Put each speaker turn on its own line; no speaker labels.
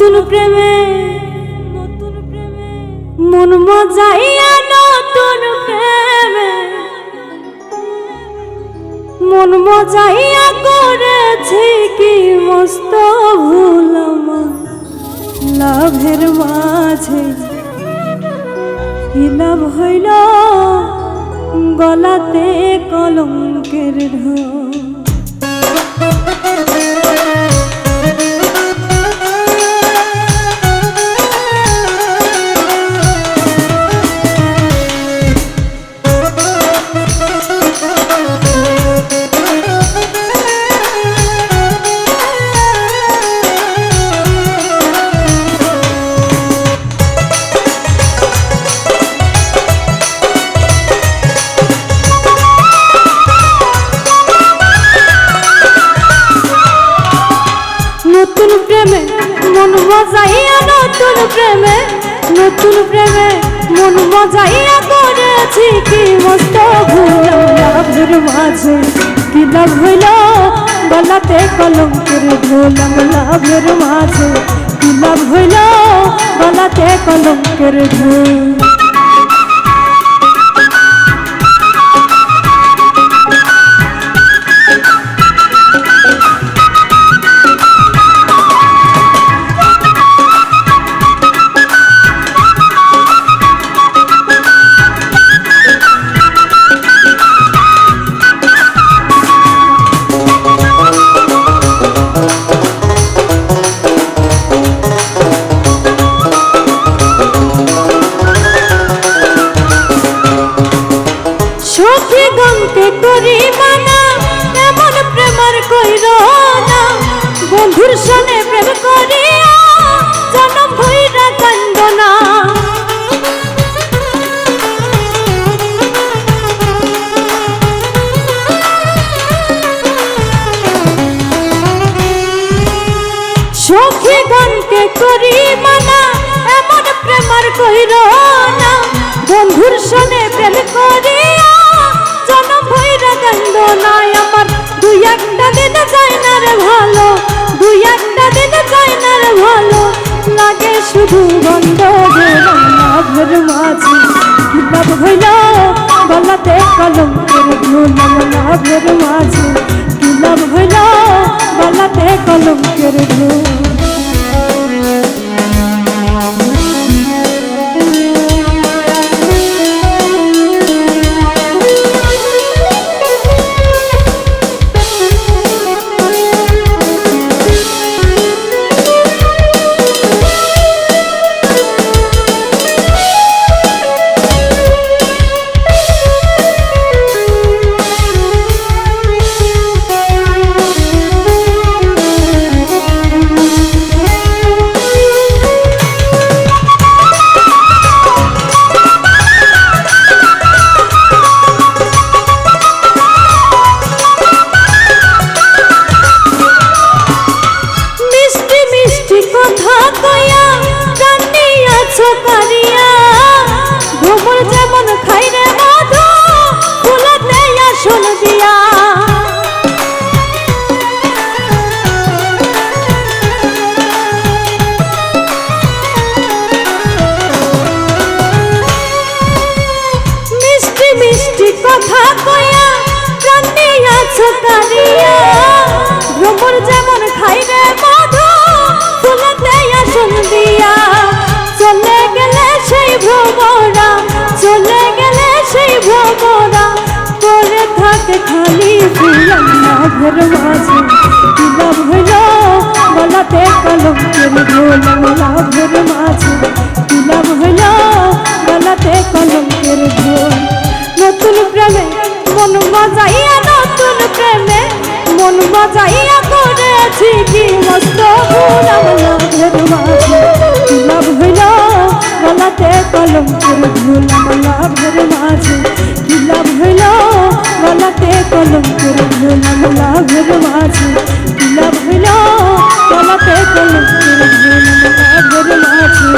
নতুন প্রেমে নতুন প্রেমে। মন মজাইয়া নতুন প্রেমে। মন মজাইয়া করেছি কি মস্ত ভুল লাভের মাঝে কি লাভ হইল? গলাতে কলঙ্কের ঢোল। নতুন প্রেমে মন মজাইয়া নতুন প্রেমে নতুন প্রেমে মন মজাইয়া করেছি কি মস্ত ভুল লাভের মাঝে। কি লাভ হইল? গলাতে কলঙ্কের ঢোল লাভের মাঝে। কি লাভ হইল? গলাতে কলঙ্কের ঢোল। গমকে করি মানা, এমন প্রেমার কইর না। বন্ধুর সনে প্রেম করিয়া করি মানা, এমন প্রেমার কইর না। শুধু বন্ধ লাভের মাঝে। কিতাব হইল গলাতে কলম ঝোল লাভের মাঝে। কিতাব হইল গলাতে কলম ঝোল কারিয়া ভ্রমর যেমন খাই রে মধু, ফুলতে আসন দিয়া চলে গেলে সেই ভ্রমরা, চলে গেলে সেই ভ্রমরা। করে থাকে খালি লাভের মাঝে লাভ হইল গলাতে কলঙ্কের ঢোল লাভের মাঝে। লাভ হইল গলাতে কলঙ্কের ঢোল, নতুন প্রেমে মন প্রেমে বাজাইয়া করেছি কি মস্ত গুণাম লাভের মাঝে লাভ হইল? গলাতে কলঙ্কের গুণাম লাভের মাঝে কি লাভ হইল? গলাতে কলঙ্কের গুণাম লাভের মাঝে কি লাভ হইল? গলাতে কলঙ্কের মাঝে